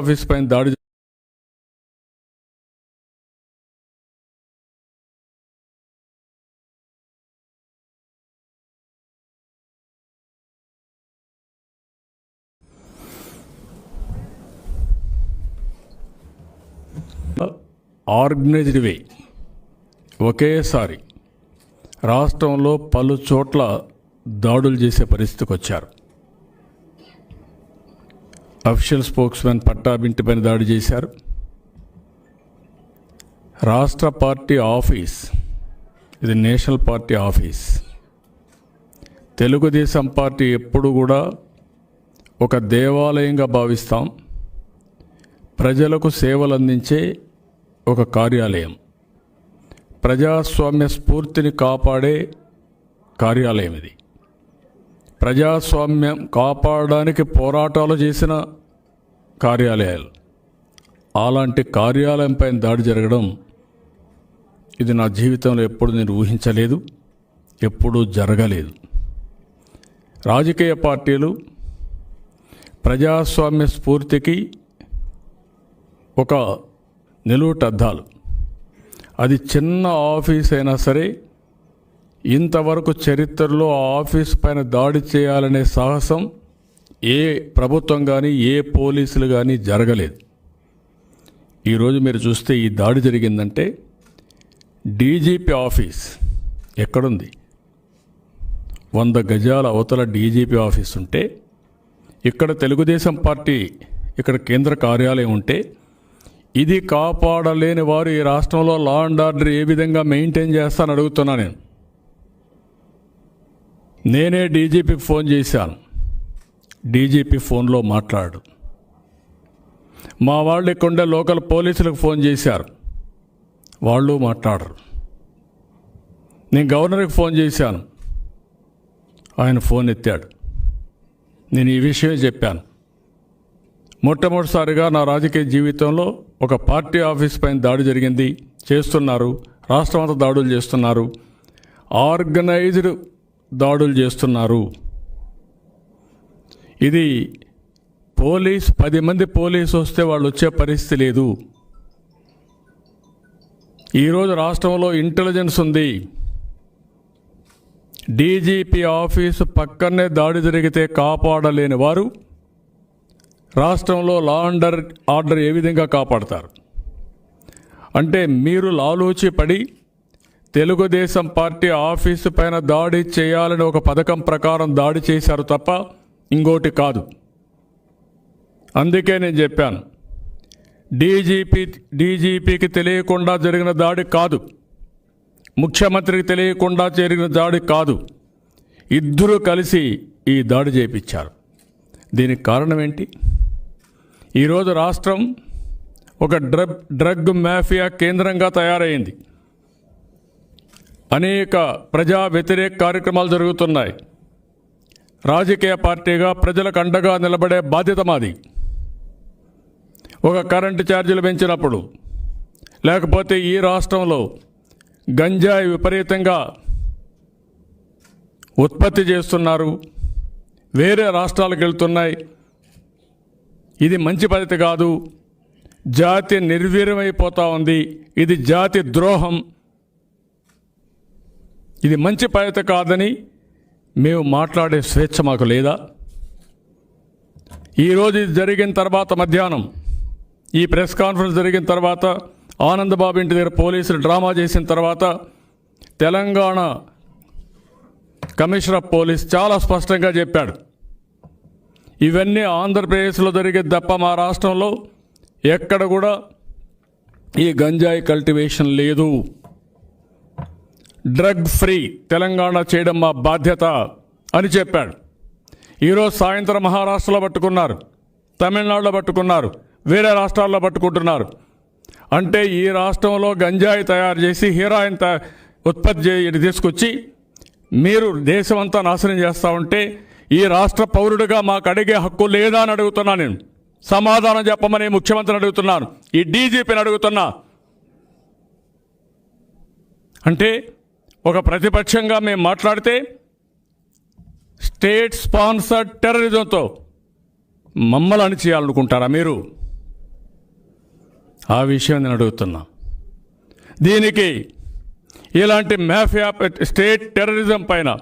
Office పైన దాడి organised వే. ఒకేసారి రాష్ట్రంలో పలు చోట్ల దాడులు చేసే పరిస్థితికి వచ్చారు. అఫిషియల్ స్పోక్స్ మ్యాన్ పట్టాభింటిపైన దాడి చేశారు. రాష్ట్ర పార్టీ ఆఫీస్ ఇది national party office. Telugudesam party ఎప్పుడు కూడా ఒక దేవాలయంగా భావిస్తాం. ప్రజలకు సేవలు అందించే ఒక కార్యాలయం. ప్రజాస్వామ్య స్ఫూర్తిని కాపాడే కార్యాలయం ఇది. ప్రజాస్వామ్యం కాపాడడానికి పోరాటాలు చేసిన కార్యాలయాలు. అలాంటి కార్యాలయం పైన దాడి జరగడం ఇది నా జీవితంలో ఎప్పుడు నేను ఊహించలేదు ఎప్పుడూ జరగలేదు. రాజకీయ పార్టీలు ప్రజాస్వామ్య స్ఫూర్తికి ఒక నిలువుటద్దాలు అది చిన్న ఆఫీస్ అయినా సరే ఇంతవరకు చరిత్రలో ఆ ఆఫీస్ పైన దాడి చేయాలనే సాహసం ఏ ప్రభుత్వం కానీ ఏ పోలీసులు కానీ జరగలేదు. ఈరోజు మీరు చూస్తే ఈ దాడి జరిగిందంటే డీజీపీ ఆఫీస్ ఎక్కడుంది? వంద గజాల అవతల డీజీపీ ఆఫీస్ ఉంటే ఇక్కడ తెలుగుదేశం పార్టీ ఇక్కడ కేంద్ర కార్యాలయం ఉంటే ఇది కాపాడలేని వారు ఈ రాష్ట్రంలో లా అండ్ ఆర్డర్ ఏ విధంగా మెయింటైన్ చేస్తానని అడుగుతున్నా నేను. నేనే డీజీపీకి ఫోన్ చేశాను. డీజీపీ ఫోన్లో మాట్లాడు. మా వాళ్ళు ఇక్కడ లోకల్ పోలీసులకు ఫోన్ చేశారు. వాళ్ళు మాట్లాడరు. నేను గవర్నర్కి ఫోన్ చేశాను. ఆయన ఫోన్ ఎత్తాడు. నేను ఈ విషయమే చెప్పాను. మొట్టమొదటిసారిగా నా రాజకీయ జీవితంలో ఒక పార్టీ ఆఫీస్ పైన దాడి జరిగింది. చేస్తున్నారు. రాష్ట్రమంతా దాడులు చేస్తున్నారు. ఆర్గనైజ్డ్ దాడులు చేస్తున్నారు. ఇది పోలీస్ పది మంది పోలీసు వస్తే వాళ్ళు వచ్చే పరిస్థితి లేదు. ఈరోజు రాష్ట్రంలో ఇంటెలిజెన్స్ ఉంది. డీజీపీ ఆఫీసు పక్కనే దాడి జరిగితే కాపాడలేని వారు రాష్ట్రంలో లా అండర్ ఆర్డర్ ఏ విధంగా కాపాడతారు? అంటే మీరు లాలూచి పడి తెలుగుదేశం పార్టీ ఆఫీసు పైన దాడి చేయాలని ఒక పథకం ప్రకారం దాడి చేశారు తప్ప ఇంకోటి కాదు. అందుకే నేను చెప్పాను. డీజీపీ డీజీపీకి తెలియకుండా జరిగిన దాడి కాదు. ముఖ్యమంత్రికి తెలియకుండా జరిగిన దాడి కాదు. ఇద్దరూ కలిసి ఈ దాడి చేపించారు. దీనికి కారణం ఏంటి? ఈరోజు రాష్ట్రం ఒక డ్రగ్ డ్రగ్ మాఫియా కేంద్రంగా తయారైంది. అనేక ప్రజా వ్యతిరేక కార్యక్రమాలు జరుగుతున్నాయి. రాజకీయ పార్టీగా ప్రజలకు అండగా నిలబడే బాధ్యత మాది. ఒక కరెంటు ఛార్జీలు పెంచినప్పుడు లేకపోతే ఈ రాష్ట్రంలో గంజాయి విపరీతంగా ఉత్పత్తి చేస్తున్నారు. వేరే రాష్ట్రాలకు వెళ్తున్నాయి. ఇది మంచి పద్ధతి కాదు. జాతి నిర్వీర్యమైపోతూ ఉంది. ఇది జాతి ద్రోహం. ఇది మంచి పద్ధతి కాదని మేము మాట్లాడే స్వేచ్ఛ మాకు లేదా? ఈరోజు ఇది జరిగిన తర్వాత మధ్యాహ్నం ఈ ప్రెస్ కాన్ఫరెన్స్ జరిగిన తర్వాత ఆనందబాబు ఇంటి దగ్గర పోలీసులు డ్రామా చేసిన తర్వాత తెలంగాణ కమిషనర్ ఆఫ్ పోలీస్ చాలా స్పష్టంగా చెప్పాడు. ఇవన్నీ ఆంధ్రప్రదేశ్లో జరిగే తప్ప మా రాష్ట్రంలో ఎక్కడ కూడా ఈ గంజాయి కల్టివేషన్ లేదు. డ్రగ్ ఫ్రీ తెలంగాణ చేయడం మా బాధ్యత అని చెప్పాడు. ఈరోజు సాయంత్రం మహారాష్ట్రలో పట్టుకున్నారు. తమిళనాడులో పట్టుకున్నారు. వేరే రాష్ట్రాల్లో పట్టుకుంటున్నారు. అంటే ఈ రాష్ట్రంలో గంజాయి తయారు చేసి హీరాయిన్ త- ఉత్పత్తి చేయ తీసుకొచ్చి మీరు దేశమంతా నాశనం చేస్తూ ఉంటే ఈ రాష్ట్ర పౌరుడిగా మాకు అడిగే హక్కు లేదా అని అడుగుతున్నా నేను. సమాధానం చెప్పమని ముఖ్యమంత్రిని అడుగుతున్నాను. ఈ డీజీపీని అడుగుతున్నా. అంటే ఒక ప్రతిపక్షంగా మేము మాట్లాడితే స్టేట్ స్పాన్సర్డ్ టెర్రరిజంతో మమ్మల్ని అణిచేయాలనుకుంటారా మీరు? ఆ విషయం నేను అడుగుతున్నా. దీనికి ఇలాంటి మాఫియా స్టేట్ టెర్రరిజం పైన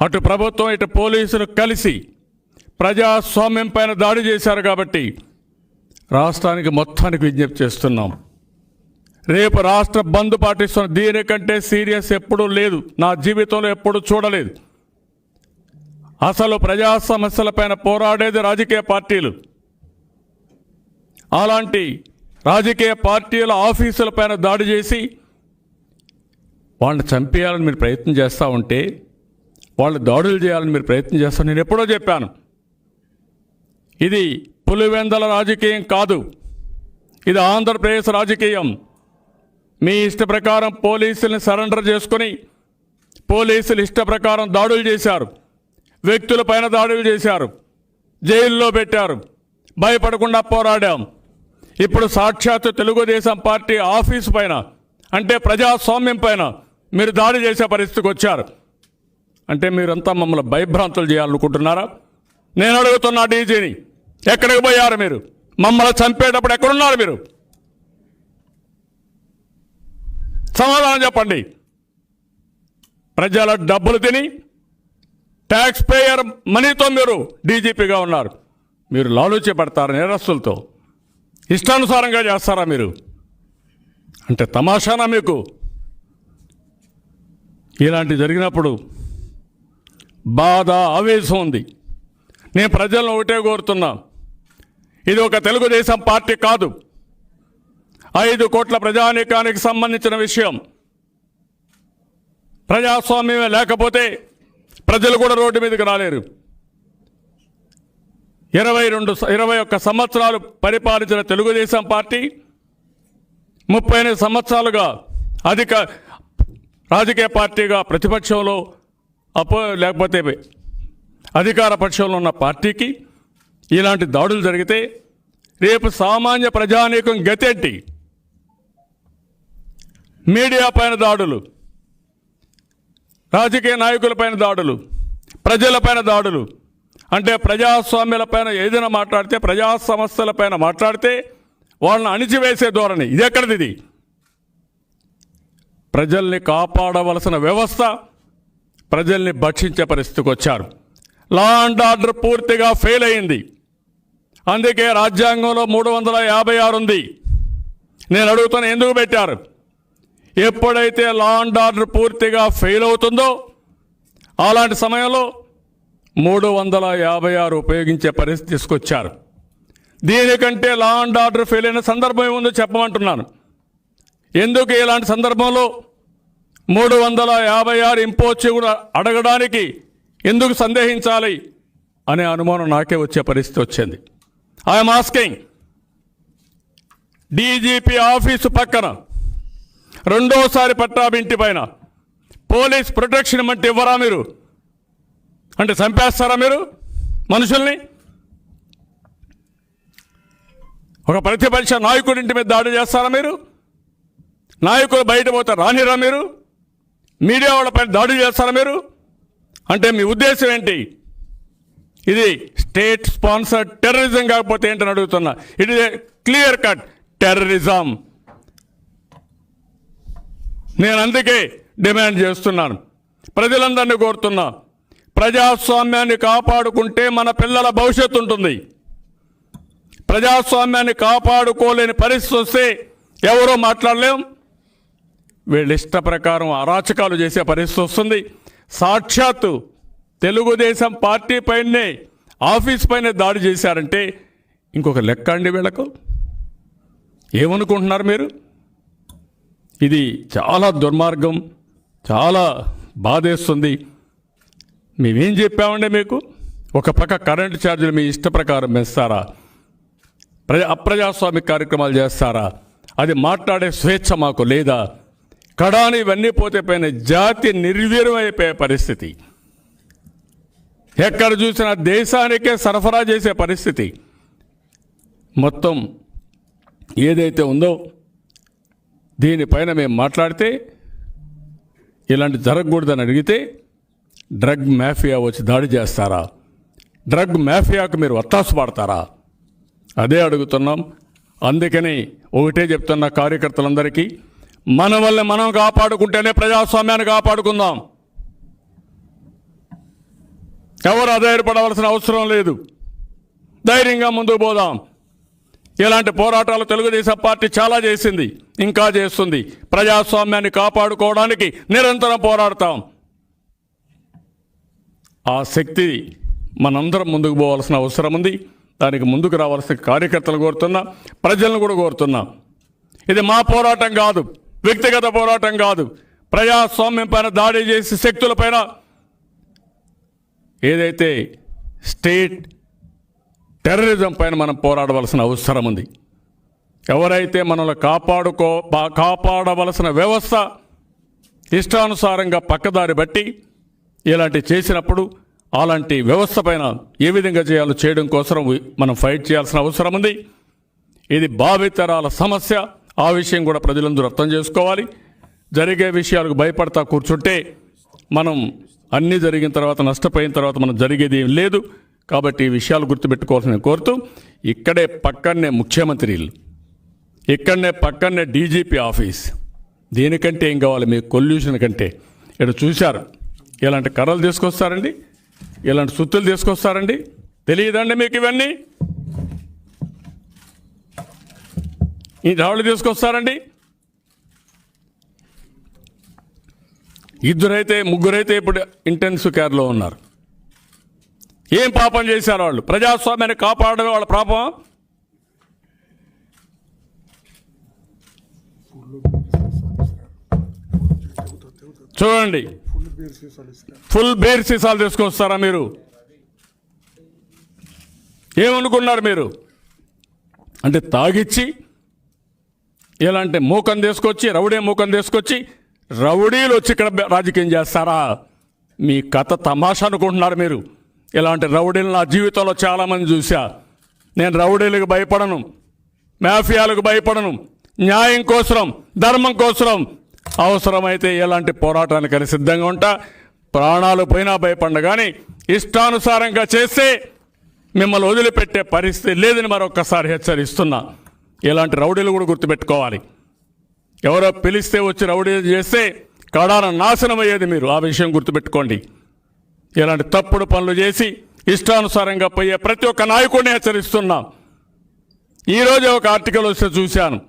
అటు ప్రభుత్వం ఇటు పోలీసులు కలిసి ప్రజాస్వామ్యం పైన దాడి చేశారు కాబట్టి రాష్ట్రానికి మొత్తానికి విజ్ఞప్తి చేస్తున్నాం. రేపు రాష్ట్ర బంద్ పాటిస్తున్న దీనికంటే సీరియస్ ఎప్పుడూ లేదు. నా జీవితంలో ఎప్పుడూ చూడలేదు. అసలు ప్రజా సమస్యలపైన పోరాడేది రాజకీయ పార్టీలు. అలాంటి రాజకీయ పార్టీల ఆఫీసులపైన దాడి చేసి వాళ్ళని చంపేయాలని మీరు ప్రయత్నం చేస్తూ ఉంటే వాళ్ళు దాడులు చేయాలని మీరు ప్రయత్నం చేస్తా నేను ఎప్పుడో చెప్పాను. ఇది పులివెందల రాజకీయం కాదు. ఇది ఆంధ్రప్రదేశ్ రాజకీయం. మీ ఇష్ట ప్రకారం పోలీసుల్ని సరెండర్ చేసుకొని పోలీసులు ఇష్ట ప్రకారం దాడులు చేశారు. వ్యక్తుల పైన దాడులు చేశారు. జైల్లో పెట్టారు. భయపడకుండా పోరాడాం. ఇప్పుడు సాక్షాత్తు తెలుగుదేశం పార్టీ ఆఫీసు పైన అంటే ప్రజాస్వామ్యం పైన మీరు దాడి చేసే పరిస్థితికి వచ్చారు. అంటే మీరంతా మమ్మల్ని భయభ్రాంతులు చేయాలనుకుంటున్నారా? నేను అడుగుతున్నా డీజీని ఎక్కడికి పోయారు మీరు? మమ్మల్ని చంపేటప్పుడు ఎక్కడున్నారు మీరు? సమాధానం చెప్పండి. ప్రజల డబ్బులు తిని ట్యాక్స్ పేయర్ మనీతో మీరు డీజీపీగా ఉన్నారు. మీరు లాలూచి పడతారు నేరస్తులతో. ఇష్టానుసారంగా చేస్తారా మీరు? అంటే తమాషానా మీకు? ఇలాంటి జరిగినప్పుడు బాధ ఆవేశం ఉంది. నేను ప్రజలను ఒకటే కోరుతున్నా. ఇది ఒక తెలుగుదేశం పార్టీ కాదు. ఐదు కోట్ల ప్రజానీకానికి సంబంధించిన విషయం. ప్రజాస్వామ్యమే లేకపోతే ప్రజలు కూడా రోడ్డు మీదకి రాలేరు. ఇరవై రెండు ఇరవై ఒక్క సంవత్సరాలు పరిపాలించిన తెలుగుదేశం పార్టీ ముప్పై ఎనిమిది సంవత్సరాలుగా అధిక రాజకీయ పార్టీగా ప్రతిపక్షంలో అపో లేకపోతే అధికార పక్షంలో ఉన్న పార్టీకి ఇలాంటి దాడులు జరిగితే రేపు సామాన్య ప్రజానీకం గతేంటి? మీడియా పైన దాడులు రాజకీయ నాయకులపైన దాడులు ప్రజలపైన దాడులు. అంటే ప్రజాస్వామ్యాలపైన ఏదైనా మాట్లాడితే ప్రజా సమస్యలపైన మాట్లాడితే వాళ్ళని అణిచివేసే ధోరణి. ఇది ఎక్కడిది ఇది? ప్రజల్ని కాపాడవలసిన వ్యవస్థ ప్రజల్ని భక్షించే పరిస్థితికి వచ్చారు. లా అండ్ ఆర్డర్ పూర్తిగా ఫెయిల్ అయింది. అందుకే రాజ్యాంగంలో మూడు వందల యాభై ఆరు ఉంది. నేను అడుగుతాను ఎందుకు పెట్టారు? ఎప్పుడైతే లా అండ్ ఆర్డర్ పూర్తిగా ఫెయిల్ అవుతుందో అలాంటి సమయంలో మూడు వందల యాభై ఆరు ఉపయోగించే పరిస్థితి తీసుకొచ్చారు. దీనికంటే లా అండ్ ఆర్డర్ ఫెయిల్ అయిన సందర్భం ఏముందో చెప్పమంటున్నాను. ఎందుకు ఇలాంటి సందర్భంలో మూడు వందల యాభై ఆరు ఇంపోచ్చి కూడా అడగడానికి ఎందుకు సందేహించాలి అనే అనుమానం నాకే వచ్చే పరిస్థితి వచ్చింది. ఐఎమ్ ఆస్కింగ్ డీజీపీ ఆఫీసు పక్కన రెండోసారి పట్టాబింటి పైన. పోలీస్ ప్రొటెక్షన్ అంటే ఇవ్వరా మీరు? అంటే చంపేస్తారా మీరు మనుషుల్ని? ఒక ప్రతిపక్ష నాయకుడింటి మీద దాడి చేస్తారా మీరు? నాయకులు బయట పోతే రానిరా మీరు? మీడియా వాళ్ళపై దాడి చేస్తారా మీరు? అంటే మీ ఉద్దేశం ఏంటి? ఇది స్టేట్ స్పాన్సర్డ్ టెర్రరిజం కాకపోతే ఏంటని అడుగుతున్నా. It is clear cut terrorism నేను అందుకే డిమాండ్ చేస్తున్నాను. ప్రజలందరినీ కోరుతున్నా ప్రజాస్వామ్యాన్ని కాపాడుకుంటే మన పిల్లల భవిష్యత్తు ఉంటుంది. ప్రజాస్వామ్యాన్ని కాపాడుకోలేని పరిస్థితి వస్తే ఎవరో మాట్లాడలేం. వీళ్ళ ఇష్ట ప్రకారం అరాచకాలు చేసే పరిస్థితి వస్తుంది. సాక్షాత్తు తెలుగుదేశం పార్టీ పైనే ఆఫీస్ పైన దాడి చేశారంటే ఇంకొక లెక్క అండి వీళ్ళకు? ఏమనుకుంటున్నారు మీరు? ఇది చాలా దుర్మార్గం చాలా బాధేస్తుంది. మేమేం చెప్పామండి మీకు? ఒక పక్క కరెంటు ఛార్జీలు మీ ఇష్ట ప్రకారం పెంచుతారా ప్రజా అప్రజాస్వామిక కార్యక్రమాలు చేస్తారా? అది మాట్లాడే స్వేచ్ఛ మాకు లేదా? కడాని ఇవన్నీ పోతే పైన జాతి నిర్వీర్యమైపోయే అయిపోయే పరిస్థితి. ఎక్కడ చూసినా దేశానికే సరఫరా చేసే పరిస్థితి. మొత్తం ఏదైతే ఉందో దీనిపైన మేము మాట్లాడితే ఇలాంటి జరగకూడదని అడిగితే డ్రగ్ మాఫియా వచ్చి దాడి చేస్తారా? డ్రగ్ మాఫియాకు మీరు ఒత్తాసు పడతారా? అదే అడుగుతున్నాం. అందుకని ఒకటే చెప్తున్న కార్యకర్తలందరికీ మన వల్ల మనం కాపాడుకుంటేనే ప్రజాస్వామ్యాన్ని కాపాడుకుందాం. ఎవరు అధైర్యపడవలసిన అవసరం లేదు. ధైర్యంగా ముందుకు పోదాం. ఇలాంటి పోరాటాలు తెలుగుదేశం పార్టీ చాలా చేసింది ఇంకా చేస్తుంది. ప్రజాస్వామ్యాన్ని కాపాడుకోవడానికి నిరంతరం పోరాడతాం. ఆ శక్తి మనందరం ముందుకు పోవాల్సిన అవసరం ఉంది. దానికి ముందుకు రావాల్సిన కార్యకర్తలు కోరుతున్నా ప్రజలను కూడా కోరుతున్నా. ఇది మా పోరాటం కాదు వ్యక్తిగత పోరాటం కాదు. ప్రజాస్వామ్యం పైన దాడి చేసి శక్తుల పైన ఏదైతే స్టేట్ టెర్రరిజం పైన మనం పోరాడవలసిన అవసరం ఉంది. ఎవరైతే మనల్ని కాపాడుకో బా- కాపాడవలసిన వ్యవస్థ ఇష్టానుసారంగా పక్కదారి బట్టి ఇలాంటి చేసినప్పుడు అలాంటి వ్యవస్థ పైన ఏ విధంగా చేయాలో చేయడం కోసం మనం ఫైట్ చేయాల్సిన అవసరం ఉంది. ఇది భావితరాల సమస్య. ఆ విషయం కూడా ప్రజలందరూ అర్థం చేసుకోవాలి. జరిగే విషయాలకు భయపడతా కూర్చుంటే మనం అన్నీ జరిగిన తర్వాత నష్టపోయిన తర్వాత మనం జరిగేది ఏం లేదు. కాబట్టి ఈ విషయాలు గుర్తుపెట్టుకోవాల్సిన కోరుతూ ఇక్కడే పక్కనే ముఖ్యమంత్రిలు ఇక్కడనే పక్కనే డీజీపీ ఆఫీస్. దీనికంటే ఏం కావాలి? మీ కొల్యూషన్ కంటే. ఇక్కడ చూశారు? ఇలాంటి కర్రలు తీసుకొస్తారండి? ఇలాంటి సుత్తులు తీసుకొస్తారండి? తెలియదండి మీకు ఇవన్నీ? ఈ రాళ్ళు తీసుకొస్తారండి? ఇద్దరైతే ముగ్గురైతే ఇప్పుడు ఇంటెన్సివ్ కేర్లో ఉన్నారు. ఏం పాపం చేశారు వాళ్ళు? ప్రజాస్వామ్యాన్ని కాపాడమే వాళ్ళ పాపం? చూడండి. ఫుల్ ఫుల్ బేర్ సీసాలు తీసుకొస్తారా మీరు? ఏమనుకున్నారు మీరు? అంటే తాగిచ్చి ఇలాంటి మూకం తీసుకొచ్చి రౌడీ మూకం తీసుకొచ్చి రౌడీలు వచ్చి ఇక్కడ రాజకీయం చేస్తారా? మీ కథ తమాషా అనుకుంటున్నారు మీరు. ఇలాంటి రౌడీలు నా జీవితంలో చాలామంది చూశా. నేను రౌడీలకు భయపడను మాఫియాలకు భయపడను న్యాయం కోసరం ధర్మం కోసరం. అవసరమైతే ఎలాంటి పోరాటానికని సిద్ధంగా ఉంటా. ప్రాణాలు పోయినా భయపడ కానీ ఇష్టానుసారంగా చేస్తే మిమ్మల్ని వదిలిపెట్టే పరిస్థితి లేదని మరొక్కసారి హెచ్చరిస్తున్నా. ఇలాంటి రౌడీలు కూడా గుర్తుపెట్టుకోవాలి. ఎవరో పిలిస్తే వచ్చి రౌడీలు చేస్తే కడాన నాశనం అయ్యేది మీరు. ఆ విషయం గుర్తుపెట్టుకోండి. ఇలాంటి తప్పుడు పనులు చేసి ఇష్టానుసారంగా పోయే ప్రతి ఒక్క నాయకుడిని హెచ్చరిస్తున్నాం. ఈరోజు ఒక ఆర్టికల్ వస్తే చూశాను.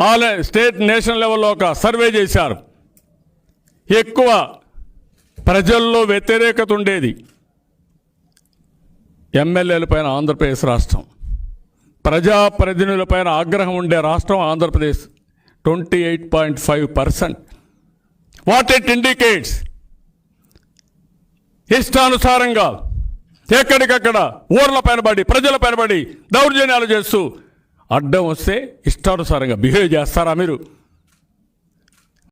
ఆల్ స్టేట్ నేషనల్ లెవెల్లో ఒక సర్వే చేశారు. ఎక్కువ ప్రజల్లో వ్యతిరేకత ఉండేది. ఎమ్మెల్యేల పైన ఆంధ్రప్రదేశ్ రాష్ట్రం. ప్రజాప్రతినిధుల పైన ఆగ్రహం ఉండే రాష్ట్రం Andhra Pradesh. Twenty eight point five percent. What it indicates? ఇష్టానుసారంగా ఎక్కడికక్కడ ఊర్ల పైనబడి ప్రజల పైనబడి దౌర్జన్యాలు చేస్తూ అడ్డం వస్తే ఇష్టానుసారంగా బిహేవ్ చేస్తారా మీరు?